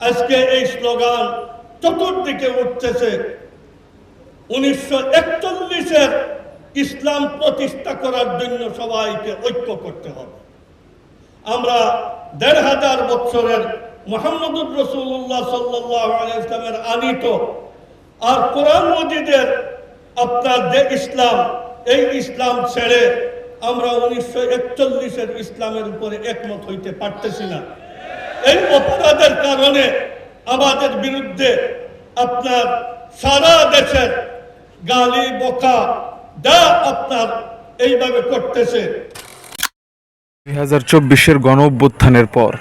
আজকে এই স্লোগান চতুর্দিকে উঠতেছে। উনিশশো একচল্লিশের ইসলাম প্রতিষ্ঠা করার জন্য সবাইকে ঐক্য করতে হবে। আমরা দেড় হাজার বছরের মোহাম্মদুর রসুল্লাহ সাল্লাহ ইসলামের আনিত আর কোরআন মজিদের আপনার যে ইসলাম, এই ইসলাম ছেড়ে আমরা উনিশশো একচল্লিশের ইসলামের উপরে একমত হইতে পারতেছি না। এই অপরাধের কারণে আমাদের বিরুদ্ধে আপনার সারা দেশের গালি, বকা যা আপনার এইভাবে করতেছে। দুই হাজার চব্বিশের গণ অভ্যুত্থানের পর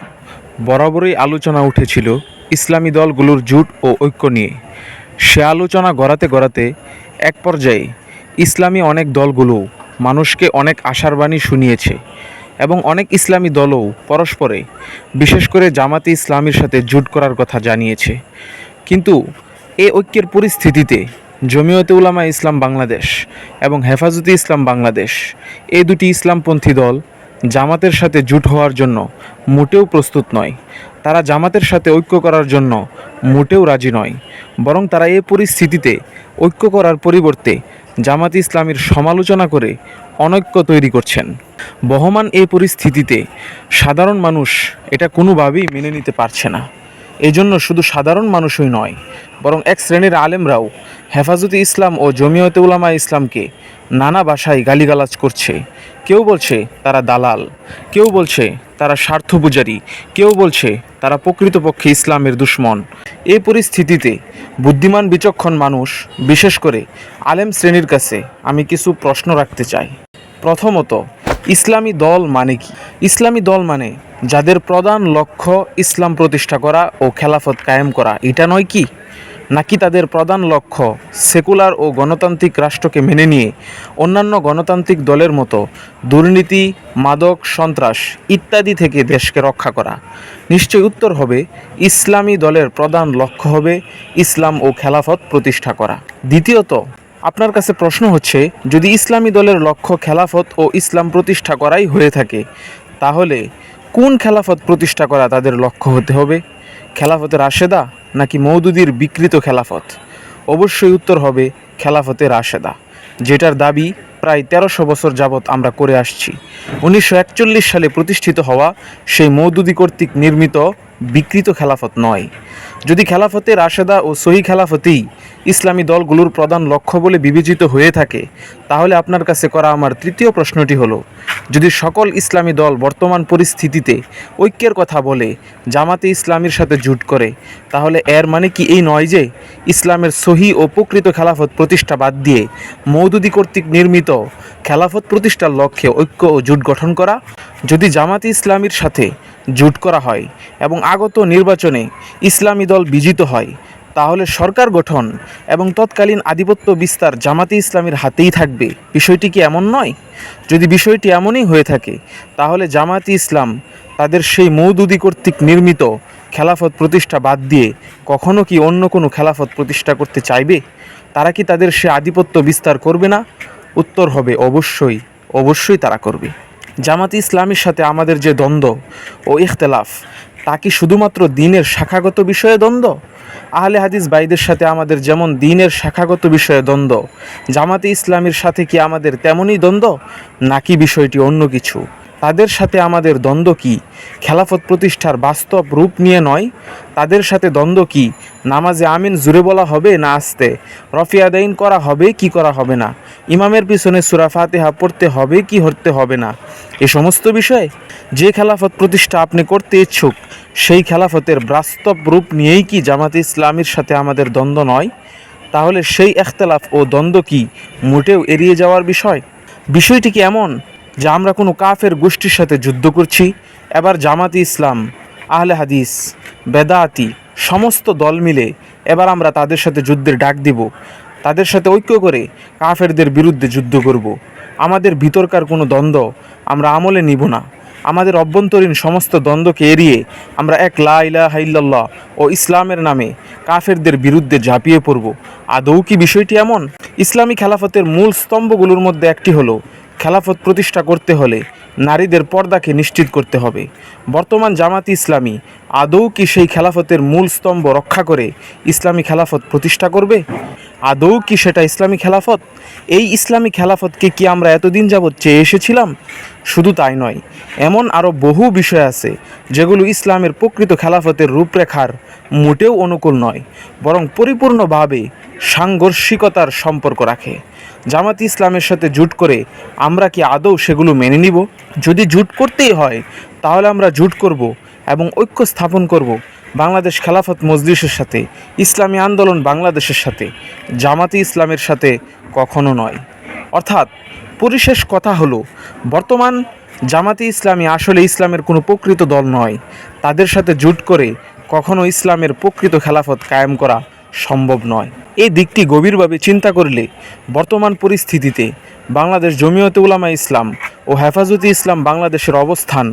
বরাবরই আলোচনা উঠেছিল ইসলামী দলগুলোর জোট ও ঐক্য নিয়ে। সে আলোচনা গড়াতে গড়াতে এক পর্যায়ে ইসলামী অনেক দলগুলো মানুষকে অনেক আশার বাণী শুনিয়েছে। এবং অনেক ইসলামী দলও পরস্পরে, বিশেষ করে জামাতে ইসলামীর সাথে জুট করার কথা জানিয়েছে। কিন্তু এ ঐক্যের পরিস্থিতিতে জমিয়তে উলামা ইসলাম বাংলাদেশ এবং হেফাজতে ইসলাম বাংলাদেশ এই দুটি ইসলামপন্থী দল জামাতের সাথে জুট হওয়ার জন্য মোটেও প্রস্তুত নয়। তারা জামাতের সাথে ঐক্য করার জন্য মোটেও রাজি নয়। বরং তারা এ পরিস্থিতিতে ঐক্য করার পরিবর্তে জামাত ইসলামের সমালোচনা করে অনৈক্য তৈরি করছেন। বহমান এই পরিস্থিতিতে সাধারণ মানুষ এটা কোনোভাবেই মেনে নিতে পারছে না। এজন্য শুধু সাধারণ মানুষই নয়, বরং এক শ্রেণির আলেমরাও হেফাজতে ইসলাম ও জমিয়তে উলামা ইসলামকে নানা ভাষায় গালিগালাজ করছে। কেউ বলছে তারা দালাল, কেউ বলছে তারা স্বার্থপূজারী কেউ বলছে তারা প্রকৃতপক্ষে ইসলামের দুশ্মন। এই পরিস্থিতিতে বুদ্ধিমান, বিচক্ষণ মানুষ, বিশেষ করে আলেম শ্রেণির কাছে আমি কিছু প্রশ্ন রাখতে চাই। প্রথমত, ইসলামী দল মানে কি? ইসলামী দল মানে যাদের প্রধান লক্ষ্য ইসলাম প্রতিষ্ঠা করা ও খেলাফত কায়েম করা, এটা নয় কি? নাকি তাদের প্রধান লক্ষ্য সেকুলার ও গণতান্ত্রিক রাষ্ট্রকে মেনে নিয়ে অন্যান্য গণতান্ত্রিক দলের মতো দুর্নীতি, মাদক, সন্ত্রাস ইত্যাদি থেকে দেশকে রক্ষা করা। নিশ্চয়ই উত্তর হবে, ইসলামী দলের প্রধান লক্ষ্য হবে ইসলাম ও খেলাফত প্রতিষ্ঠা করা। দ্বিতীয়ত, আপনার কাছে প্রশ্ন হচ্ছে, যদি ইসলামী দলের লক্ষ্য খেলাফত ও ইসলাম প্রতিষ্ঠা করাই হয়ে থাকে, তাহলে কোন খেলাফত প্রতিষ্ঠা করা তাদের লক্ষ্য হতে হবে? খেলাফতের রাশেদা নাকি মৌদুদির বিকৃত খেলাফত? অবশ্যই উত্তর হবে খেলাফতে রাশেদা, যেটার দাবি প্রায় তেরোশো বছর যাবৎ আমরা করে আসছি। উনিশশো একচল্লিশ সালে প্রতিষ্ঠিত হওয়া সেই মৌদুদি কর্তৃক নির্মিত বিকৃত খেলাফত নয়। যদি খেলাফতে রাশেদা ও সহি খেলাফতেই ইসলামী দলগুলোর প্রধান লক্ষ্য বলে বিবেচিত হয়ে থাকে, তাহলে আপনার কাছে করা আমার তৃতীয় প্রশ্নটি হলো, যদি সকল ইসলামী দল বর্তমান পরিস্থিতিতে ঐক্যের কথা বলে, জামাতে ইসলামীর সাথে জুট করে, তাহলে এর মানে কি এই নয় যে, ইসলামের সহি ও প্রকৃত খেলাফত প্রতিষ্ঠা বাদ দিয়ে মৌদুদি কর্তৃক নির্মিত খেলাফত প্রতিষ্ঠার লক্ষ্যে ঐক্য ও জোট গঠন করা? যদি জামাতে ইসলামীর সাথে জোট করা হয় এবং আগত নির্বাচনে ইসলামী দল বিজিত হয় তাহলে সরকার গঠন এবং তৎকালীন আধিপত্য বিস্তার জামাতে ইসলামের হাতেই থাকবে। বিষয়টি কি এমন নয়? যদি বিষয়টি এমনই হয়ে থাকে, তাহলে জামাতে ইসলাম তাদের সেই মৌদুদি কর্তৃক নির্মিত খেলাফত প্রতিষ্ঠা বাদ দিয়ে কখনো কি অন্য কোনো খেলাফত প্রতিষ্ঠা করতে চাইবে? তারা কি তাদের সে আধিপত্য বিস্তার করবে না? উত্তর হবে, অবশ্যই অবশ্যই তারা করবে। জামাতে ইসলামের সাথে আমাদের যে দ্বন্দ্ব ও ইখতলাফ তা কি শুধুমাত্র দিনের শাখাগত বিষয়ে দ্বন্দ্ব? আহলে হাদিস বাইদের সাথে আমাদের যেমন দিনের শাখাগত বিষয়ে দ্বন্দ্ব, জামাতে ইসলামের সাথে কি আমাদের তেমনই দ্বন্দ্ব? নাকি বিষয়টি অন্য কিছু? তাদের সাথে আমাদের দ্বন্দ্ব কি? খেলাফত প্রতিষ্ঠার বাস্তব রূপ নিয়ে নয়। তাদের সাথে দ্বন্দ্ব কি? নামাজে আমিন জুড়ে বলা হবে না আসতে? রফিয়াদাইন করা হবে কি করা হবে না? ইমামের পিছনে সুরা ফাতেহা পড়তে হবে কি হতে হবে না? এ সমস্ত বিষয়ে যে খেলাফত প্রতিষ্ঠা আপনি করতে ইচ্ছুক, সেই খেলাফতের বাস্তব রূপ নিয়েই কি জামাতে ইসলামীর সাথে আমাদের দ্বন্দ্ব নয়? তাহলে সেই এখতলাফ ও দ্বন্দ্ব কি মোটেও এড়িয়ে যাওয়ার বিষয়? বিষয়টি কি এমন? যে আমরা কোনো কাফের গোষ্ঠীর সাথে যুদ্ধ করছি। এবার জামাতি ইসলাম, আহলে হাদিস, বেদাতি, সমস্ত দল মিলে এবার আমরা তাদের সাথে যুদ্ধের ডাক দিব। তাদের সাথে ঐক্য করে কাফেরদের বিরুদ্ধে যুদ্ধ করব। আমাদের ভিতরকার কোনো দ্বন্দ্ব আমরা আমলে নিব না। আমাদের অভ্যন্তরীণ সমস্ত দ্বন্দ্বকে এড়িয়ে আমরা এক লা ইলাহা ইল্লাল্লাহ ও ইসলামের নামে কাফেরদের বিরুদ্ধে ঝাঁপিয়ে পড়ব। আদৌ কি বিষয়টি এমন? ইসলামী খেলাফতের মূল স্তম্ভগুলোর মধ্যে একটি হলো খেলাফত প্রতিষ্ঠা করতে হলে নারীদের পর্দাকে নিশ্চিত করতে হবে। বর্তমান জামাতি ইসলামী আদৌ কি সেই খেলাফতের মূল স্তম্ভ রক্ষা করে ইসলামী খেলাফত প্রতিষ্ঠা করবে? আদৌ কি সেটা ইসলামী খেলাফত? এই ইসলামী খেলাফতকে কি আমরা এতদিন যাবৎ চেয়ে এসেছিলাম? শুধু তাই নয়, এমন আরও বহু বিষয় আছে যেগুলো ইসলামের প্রকৃত খেলাফতের রূপরেখার মোটেও অনুকূল নয়, বরং পরিপূর্ণভাবে সাংঘর্ষিকতার সম্পর্ক রাখে। জামাত ইসলামের সাথে জুট করে আমরা কি আদৌ সেগুলো মেনে নিব? যদি জুট করতেই হয়, তাহলে আমরা জুট করব এবং ঐক্য স্থাপন করব বাংলাদেশ খেলাফত মজলিসের সাথে, ইসলামী আন্দোলন বাংলাদেশের সাথে, জামাতি ইসলামের সাথে কখনো নয়। অর্থাৎ, পরিশেষ কথা হলো, বর্তমান জামাতি ইসলামী আসলে ইসলামের কোনো প্রকৃত দল নয়। তাদের সাথে জুট করে কখনো ইসলামের প্রকৃত খেলাফত কায়েম করা সম্ভব নয়। এই দিকটি গভীরভাবে চিন্তা করলে বর্তমান পরিস্থিতিতে বাংলাদেশ জমিয়তে উলামা ইসলাম ও হেফাজতে ইসলাম বাংলাদেশের অবস্থান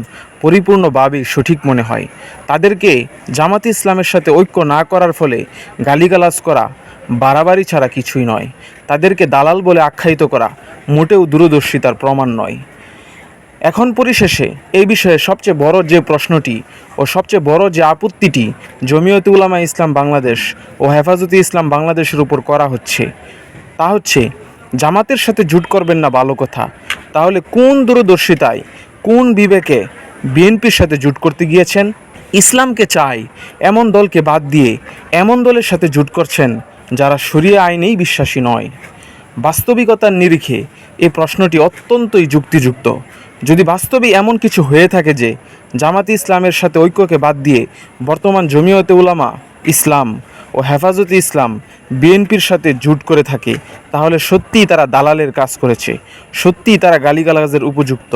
পরিপূর্ণভাবে সঠিক মনে হয়। তাদেরকে জামাতে ইসলামের সাথে ঐক্য না করার ফলে গালিগালাজ করা, বাড়াবাড়ি ছাড়া কিছুই নয়। তাদেরকে দালাল বলে আখ্যায়িত করা মোটেও দূরদর্শিতার প্রমাণ নয়। এখন পরিশেষে এই বিষয়ে সবচেয়ে বড় যে প্রশ্নটি ও সবচেয়ে বড় যে আপত্তিটি জমিয়তে উলামা ইসলাম বাংলাদেশ ও হেফাজতে ইসলাম বাংলাদেশের উপর করা হচ্ছে, তা হচ্ছে, জামাতের সাথে জুট করবেন না ভালো কথা। তাহলে কোন দূরদর্শিতায়, কোন বিবেকে বিএনপির সাথে জুট করতে গিয়েছেন? ইসলামকে চাই, এমন দলকে বাদ দিয়ে এমন দলের সাথে জুট করছেন যারা সরিয়ে আইনেই বিশ্বাসী নয়। বাস্তবিকতার নিরিখে এই প্রশ্নটি অত্যন্তই যুক্তিযুক্ত। যদি বাস্তবে এমন কিছু হয়ে থাকে যে, জামাতি ইসলামের সাথে ঐক্যকে বাদ দিয়ে বর্তমান জমিয়তে উলামা ইসলাম ও হেফাজতে ইসলাম বিএনপির সাথে জুট করে থাকে, তাহলে সত্যিই তারা দালালের কাজ করেছে। সত্যিই তারা গালিগালাজের উপযুক্ত।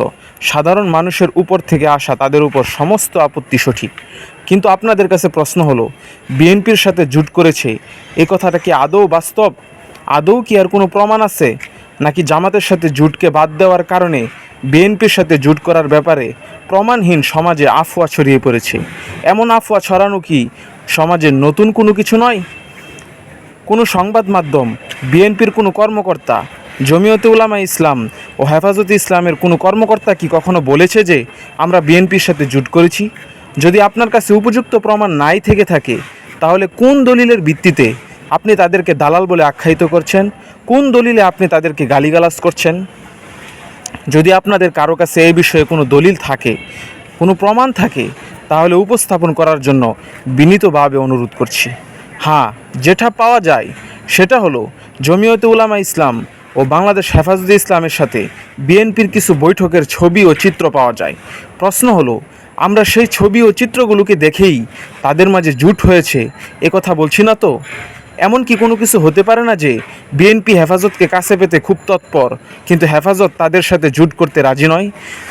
সাধারণ মানুষের উপর থেকে আসা তাদের উপর সমস্ত আপত্তি সঠিক। কিন্তু আপনাদের কাছে প্রশ্ন হলো, বিএনপির সাথে জুট করেছে, এ কথাটা কি আদৌ বাস্তব? আদৌ কি আর কোনো প্রমাণ আছে? নাকি জামাতের সাথে জুটকে বাদ দেওয়ার কারণে বিএনপির সাথে জুট করার ব্যাপারে প্রমাণহীন সমাজে আফওয়া ছড়িয়ে পড়েছে? এমন আফওয়া ছড়ানো কি সমাজের নতুন কোনো কিছু নয়? কোনো সংবাদ মাধ্যম, বিএনপির কোনো কর্মকর্তা, জমিয়তে উলামা ইসলাম ও হেফাজতে ইসলামের কোনো কর্মকর্তা কি কখনো বলেছে যে আমরা বিএনপির সাথে জুট করেছি? যদি আপনার কাছে উপযুক্ত প্রমাণ নাই থেকে থাকে, তাহলে কোন দলিলের ভিত্তিতে আপনি তাদেরকে দালাল বলে আখ্যায়িত করছেন? কোন দলিলে আপনি তাদেরকে গালিগালাজ করছেন? যদি আপনাদের কারও কাছে এই বিষয়ে কোনো দলিল থাকে, কোনো প্রমাণ থাকে তাহলে উপস্থাপন করার জন্য বিনীতভাবে অনুরোধ করছি। হ্যাঁ যেটা পাওয়া যায়, সেটা হলো জমিয়তে উলামা ইসলাম ও বাংলাদেশ হেফাজতে ইসলামের সাথে বিএনপির কিছু বৈঠকের ছবি ও চিত্র পাওয়া যায়। প্রশ্ন হলো, আমরা সেই ছবি ও চিত্রগুলোকে দেখেই তাদের মাঝে জুট হয়েছে কথা বলছি না তো? এমন কি কোনো কিছু হতে পারে না যে বিএনপি হেফাজতকে কাছে পেতে খুব তৎপর, কিন্তু হেফাজত তাদের সাথে জুট করতে রাজি নয়।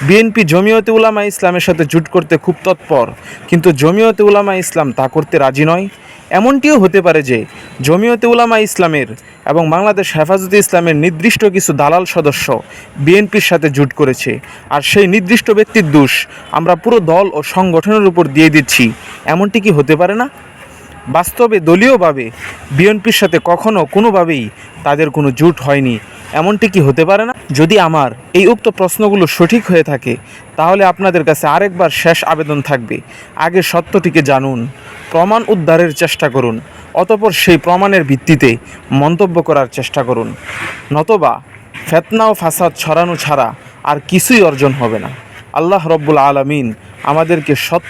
বিএনপি জমিয়তে উলামা ইসলামের সাথে জুট করতে খুব তৎপর, কিন্তু জমিয়তে উলামা ইসলাম তা করতে রাজি নয়। এমনটিও হতে পারে যে জমিয়তে উলামা ইসলামের এবং বাংলাদেশ হেফাজতে ইসলামের নির্দিষ্ট কিছু দালাল সদস্য বিএনপির সাথে জুট করেছে, আর সেই নির্দিষ্ট ব্যক্তির দোষ আমরা পুরো দল ও সংগঠনের উপর দিয়ে দিচ্ছি। এমনটি কি হতে পারে না? বাস্তবে, দলীয়ভাবে বিএনপির সাথে কখনো, কোনোভাবেই তাদের কোনো জুট হয়নি। এমনটি কি হতে পারে না? যদি আমার এই উক্ত প্রশ্নগুলো সঠিক হয়ে থাকে, তাহলে আপনাদের কাছে আরেকবার শেষ আবেদন থাকবে। আগে সত্যটিকে জানুন, প্রমাণ উদ্ধারের চেষ্টা করুন, অতপর সেই প্রমাণের ভিত্তিতে মন্তব্য করার চেষ্টা করুন। নতবা ফেতনা ও ফাসাদ ছড়ানো ছাড়া আর কিছুই অর্জন হবে না। আল্লাহ রব্বুল আলমিন আমাদেরকে সত্য